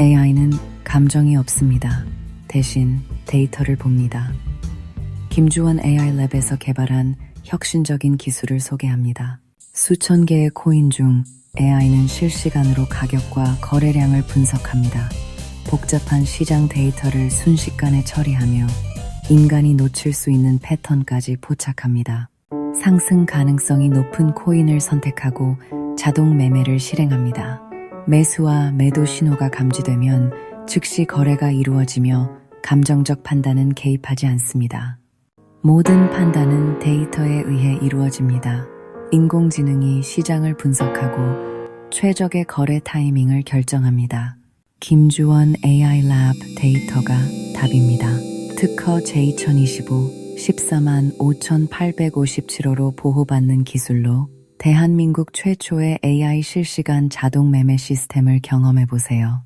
AI는 감정이 없습니다. 대신 데이터를 봅니다. 김주원 AI랩에서 개발한 혁신적인 기술을 소개합니다. 수천 개의 코인 중 AI는 실시간으로 가격과 거래량을 분석합니다. 복잡한 시장 데이터를 순식간에 처리하며 인간이 놓칠 수 있는 패턴까지 포착합니다. 상승 가능성이 높은 코인을 선택하고 자동 매매를 실행합니다. 매수와 매도 신호가 감지되면 즉시 거래가 이루어지며 감정적 판단은 개입하지 않습니다. 모든 판단은 데이터에 의해 이루어집니다. 인공지능이 시장을 분석하고 최적의 거래 타이밍을 결정합니다. 김주원 AI 랩 데이터가 답입니다. 특허 제2025 14만 5,857호로 보호받는 기술로 대한민국 최초의 AI 실시간 자동 매매 시스템을 경험해 보세요.